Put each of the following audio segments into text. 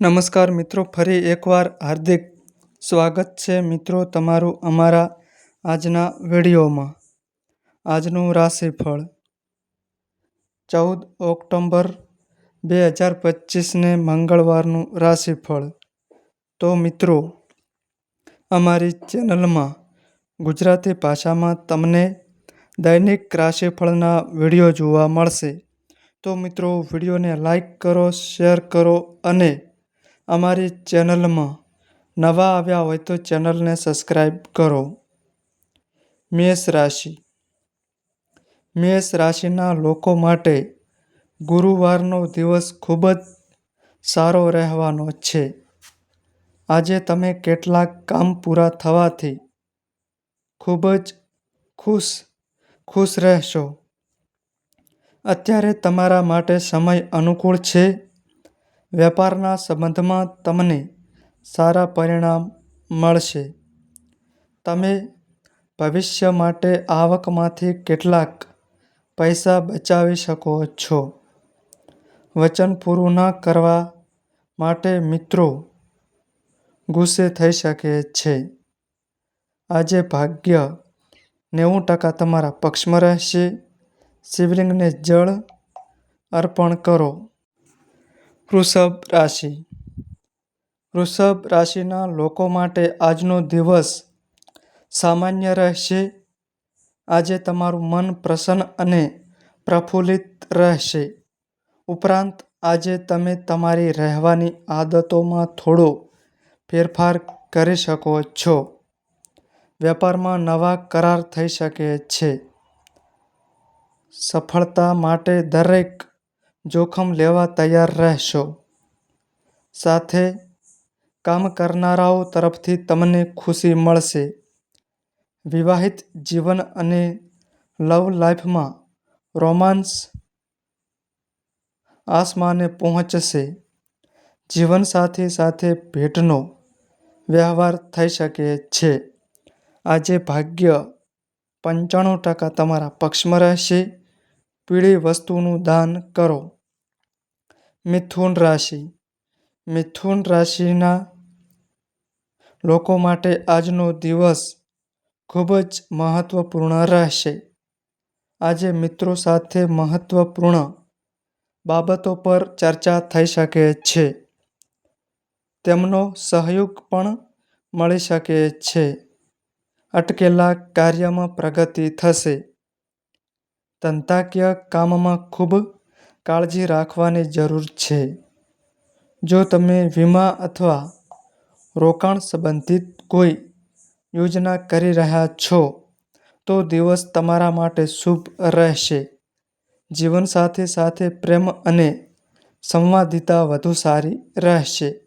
નમસ્કાર મિત્રો, ફરી એકવાર હાર્દિક સ્વાગત છે મિત્રો તમારું અમારા આજના વિડીયોમાં. આજનું રાશિફળ ચૌદ ઓક્ટોબર બે હજાર પચીસને મંગળવારનું રાશિફળ. તો મિત્રો, અમારી ચેનલમાં ગુજરાતી ભાષામાં તમને દૈનિક રાશિફળના વીડિયો જોવા મળશે. તો મિત્રો, વિડીયોને લાઈક કરો, શેર કરો અને અમારી ચેનલમાં નવા આવ્યા હોય તો ચેનલને સબસ્ક્રાઈબ કરો. મેષ રાશિ. મેષ રાશિના લોકો માટે ગુરુવારનો દિવસ ખૂબ જ સારો રહેવાનો છે. આજે તમે કેટલાક કામ પૂરા થવાથી ખૂબ જ ખુશ ખુશ રહેશો. અત્યારે તમારા માટે સમય અનુકૂળ છે? વેપારના સંબંધમાં તમને સારા પરિણામ મળશે. તમે ભવિષ્ય માટે આવકમાંથી કેટલાક પૈસા બચાવી શકો છો. વચન પૂરું ન કરવા માટે મિત્રો ગુસ્સે થઈ શકે છે. આજે ભાગ્ય નેવું ટકા તમારા પક્ષમાં રહેશે. શિવલિંગને જળ અર્પણ કરો. વૃષભ રાશિ. વૃષભ રાશિના લોકો માટે આજનો દિવસ સામાન્ય રહેશે. આજે તમારું મન પ્રસન્ન અને પ્રફુલ્લિત રહેશે. ઉપરાંત આજે તમે તમારી રહેવાની આદતોમાં થોડો ફેરફાર કરી શકો છો. વેપારમાં નવા કરાર થઈ શકે છે. સફળતા માટે દરેક જોખમ લેવા તૈયાર રહેશો. સાથે કામ કરનારાઓ તરફથી તમને ખુશી મળશે. વિવાહિત જીવન અને લવ લાઈફમાં રોમાન્સ આસમાને પહોંચશે. જીવનસાથી સાથે ભેટનો વ્યવહાર થઈ શકે છે. આજે ભાગ્ય પંચાણું ટકા તમારા પક્ષમાં રહેશે. પીળી વસ્તુનું દાન કરો. મિથુન રાશિ. મિથુન રાશિના લોકો માટે આજનો દિવસ ખૂબ જ મહત્વપૂર્ણ રહેશે. આજે મિત્રો સાથે મહત્વપૂર્ણ બાબતો પર ચર્ચા થઈ શકે છે. તેમનો સહયોગ પણ મળી શકે છે. અટકેલા કાર્યમાં પ્રગતિ થશે. ધંધાકીય કામમાં ખૂબ કાળજી રાખવાની જરૂર છે. જો તમે વીમા અથવા રોકાણ સંબંધિત કોઈ યોજના કરી રહ્યા છો, તો દિવસ તમારા માટે શુભ રહેશે. જીવન સાથે સાથે પ્રેમ અને સંવાદિતા વધુ સારી રહેશે.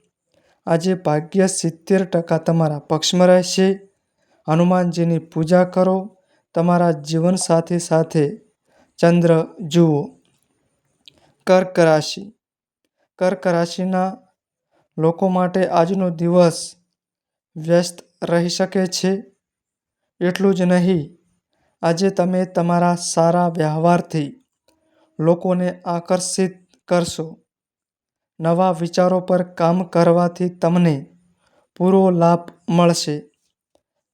આજે ભાગ્ય સિત્તેર ટકા તમારા પક્ષમાં રહેશે. હનુમાનજીની પૂજા કરો. તમારા જીવન સાથે સાથે ચંદ્ર જુઓ. કર્ક રાશિ કર્ક રાશિના લોકો માટે આજનો દિવસ વ્યસ્ત રહી શકે છે. એટલું જ નહીં, આજે તમે તમારા સારા વ્યવહારથી લોકોને આકર્ષિત કરશો. નવા વિચારો પર કામ કરવાથી તમને પૂરો લાભ મળશે.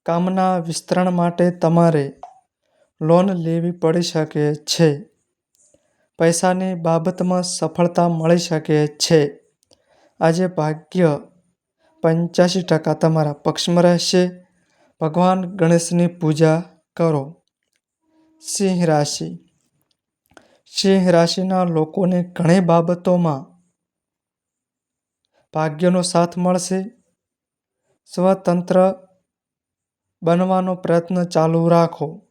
કામના વિસ્તરણ માટે તમારે લોન લેવી પડી શકે છે. પૈસાની બાબતમાં સફળતા મળી શકે છે. આજે ભાગ્ય પંચ્યાસી ટકા તમારા પક્ષમાં રહેશે. ભગવાન ગણેશની પૂજા કરો. સિંહ રાશિ. સિંહ રાશિના લોકોને ઘણી બાબતોમાં ભાગ્યનો સાથ મળશે. સ્વતંત્ર બનવાનો પ્રયત્ન ચાલુ રાખો.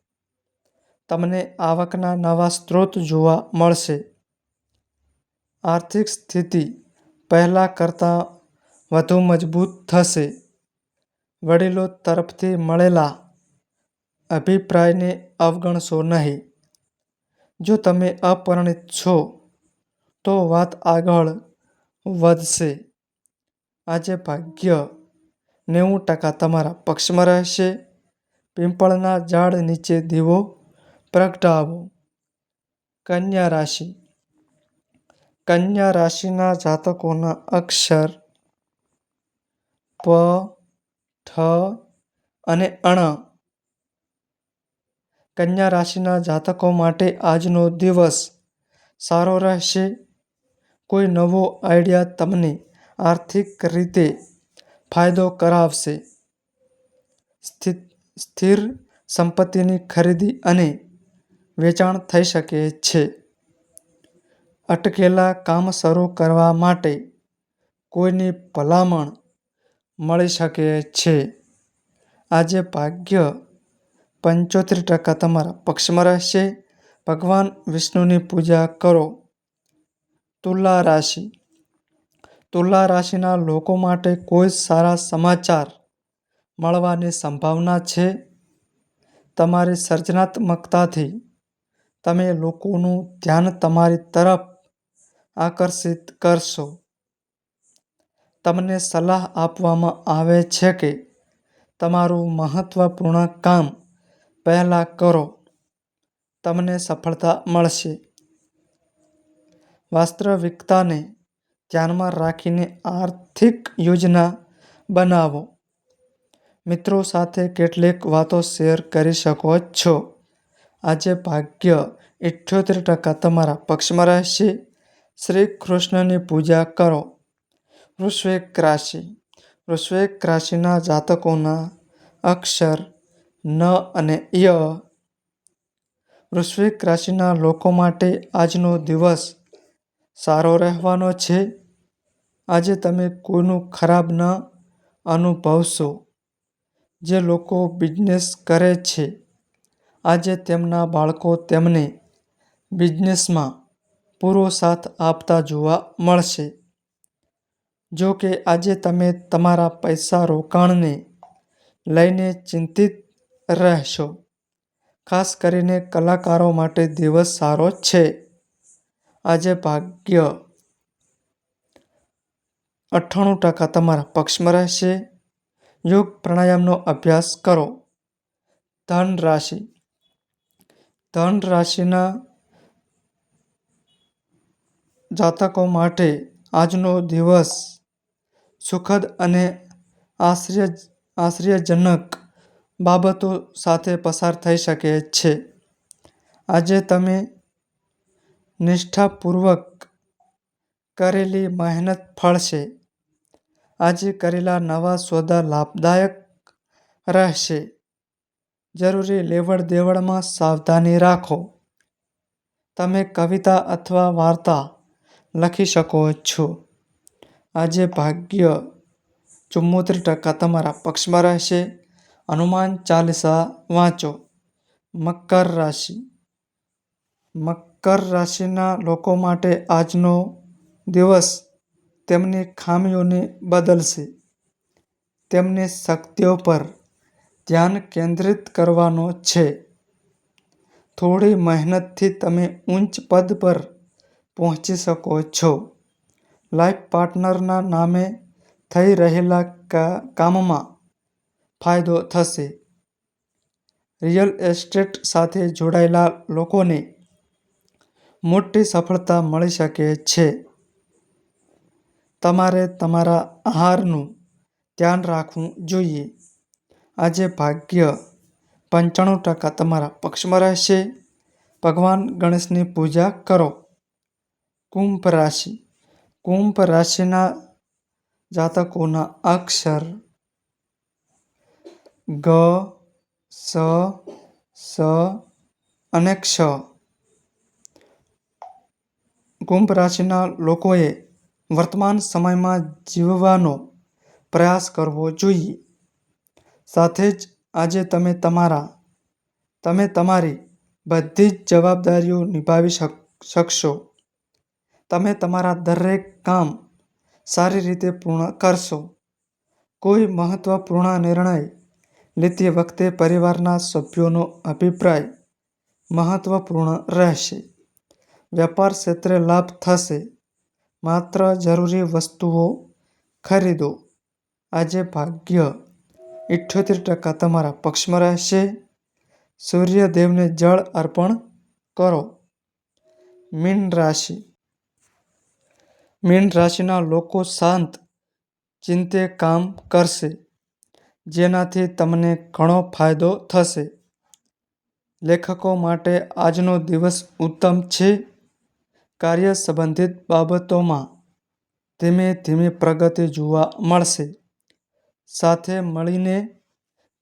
તમને આવકના નવા સ્ત્રોત જોવા મળશે. આર્થિક સ્થિતિ પહેલાં કરતાં વધુ મજબૂત થશે. વડીલો તરફથી મળેલા અભિપ્રાયને અવગણશો નહીં. જો તમે અપરિણિત છો, તો વાત આગળ વધશે. આજે ભાગ્ય નેવું ટકા તમારા પક્ષમાં રહેશે. પિંપળના ઝાડ નીચે દીવો પ્રગટાવો. કન્યા રાશિ. કન્યા રાશિના જાતકોના અક્ષર પ, ઠ અને અણ. કન્યા રાશિના જાતકો માટે આજનો દિવસ સારો રહેશે. કોઈ નવો આઈડિયા તમને આર્થિક રીતે ફાયદો કરાવશે. સ્થિર સંપત્તિની ખરીદી અને વેચાણ થઈ શકે છે. અટકેલા કામ શરૂ કરવા માટે કોઈની ભલામણ મળી શકે છે. આજે ભાગ્ય પંચોતેર ટકા તમારા પક્ષમાં રહેશે. ભગવાન વિષ્ણુની પૂજા કરો. તુલા રાશિ. તુલા રાશિના લોકો માટે કોઈ સારા સમાચાર મળવાની સંભાવના છે. તમારી સર્જનાત્મકતાથી તમે લોકોનું ધ્યાન તમારી તરફ આકર્ષિત કરશો. તમને સલાહ આપવામાં આવે છે કે તમારું મહત્વપૂર્ણ કામ પહેલાં કરો. તમને સફળતા મળશે. વાસ્તવિકતાને ધ્યાનમાં રાખીને આર્થિક યોજના બનાવો. મિત્રો સાથે કેટલીક વાતો શેર કરી શકો છો. આજે ભાગ્ય ઇઠ્યોતેર ટકા તમારા પક્ષમાં રહેશે. શ્રી કૃષ્ણની પૂજા કરો. વૃશ્વેક રાશિ. વૃશ્ચિક રાશિના જાતકોના અક્ષર ન અને ય. વૃશ્ચિક રાશિના લોકો માટે આજનો દિવસ સારો રહેવાનો છે. આજે તમે કોઈનું ખરાબ ન અનુભવશો. જે લોકો બિઝનેસ કરે છે. આજે તેમના બાળકો તેમને બિઝનેસમાં પૂરો સાથ આપતા જોવા મળશે. જો કે આજે તમે તમારા પૈસા રોકાણને લઈને ચિંતિત રહેશો. ખાસ કરીને કલાકારો માટે દિવસ સારો છે. આજે ભાગ્ય અઠ્ઠાણું ટકા તમારા પક્ષમાં રહેશે. યોગ પ્રાણાયામનો અભ્યાસ કરો. ધન રાશિ ધન રાશિના જાતકો માટે આજનો દિવસ સુખદ અને આશ્ચર્ય આશ્ચર્યજનક બાબતો સાથે પસાર થઈ શકે છે. આજે તમે નિષ્ઠાપૂર્વક કરેલી મહેનત ફળશે. આજે કરેલા નવા સોદા લાભદાયક રહેશે. જરૂરી લેવડ દેવડમાં સાવધાની રાખો. તમે કવિતા અથવા વાર્તા લખી શકો છો. આજે ભાગ્ય ચુમ્મોતેર ટકા તમારા પક્ષમાં રહેશે. હનુમાન ચાલીસા વાંચો. મકર રાશિ. મકર રાશિના લોકો માટે આજનો દિવસ તેમની ખામીઓને બદલશે. તેમની શક્તિઓ પર ધ્યાન કેન્દ્રિત કરવાનો છે. થોડી મહેનતથી તમે ઊંચ પદ પર પહોંચી શકો છો. લાઈફ પાર્ટનરના નામે થઈ રહેલા કામમાં ફાયદો થશે. રિયલ એસ્ટેટ સાથે જોડાયેલા લોકોને મોટી સફળતા મળી શકે છે. તમારે તમારા આહારનું ધ્યાન રાખવું જોઈએ. આજે ભાગ્ય પંચાણું ટકા તમારા પક્ષમાં રહેશે. ભગવાન ગણેશની પૂજા કરો. કુંભ રાશિ. કુંભ રાશિના જાતકોના અક્ષર ગ, સ સ અને ક્ષ. કુંભ રાશિના લોકોએ વર્તમાન સમયમાં જીવવાનો પ્રયાસ કરવો જોઈએ. સાથે જ આજે તમે તમારા, તમે તમારી બધી જ જવાબદારીઓ નિભાવી શકશો. તમે તમારા દરેક કામ સારી રીતે પૂર્ણ કરશો. કોઈ મહત્વપૂર્ણ નિર્ણય લેતી વખતે પરિવારના સભ્યોનો અભિપ્રાય મહત્વપૂર્ણ રહેશે. વેપાર ક્ષેત્રે લાભ થશે. માત્ર જરૂરી વસ્તુઓ ખરીદો. આજે ભાગ્ય ઇઠ્યોતેર ટકા તમારા પક્ષમાં રહેશે. સૂર્યદેવને જળ અર્પણ કરો. મીન રાશિ. મીન રાશિના લોકો શાંત ચિંતે કામ કરશે, જેનાથી તમને ઘણો ફાયદો થશે. લેખકો માટે આજનો દિવસ ઉત્તમ છે. કાર્ય સંબંધિત બાબતોમાં ધીમે ધીમે પ્રગતિ જોવા મળશે. સાથે મળીને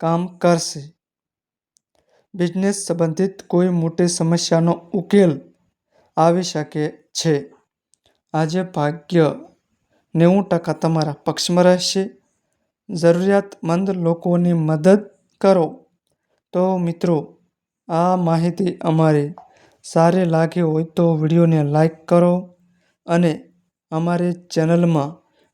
કામ કરશે. બિઝનેસ સંબંધિત કોઈ મોટી સમસ્યાનો ઉકેલ આવી શકે છે. આજે ભાગ્ય નેવું ટકા તમારા પક્ષમાં રહેશે. જરૂરિયાતમંદ લોકોની મદદ કરો. તો મિત્રો, આ માહિતી અમારી સારી લાગી હોય તો વિડીયોને લાઈક કરો અને અમારી ચેનલમાં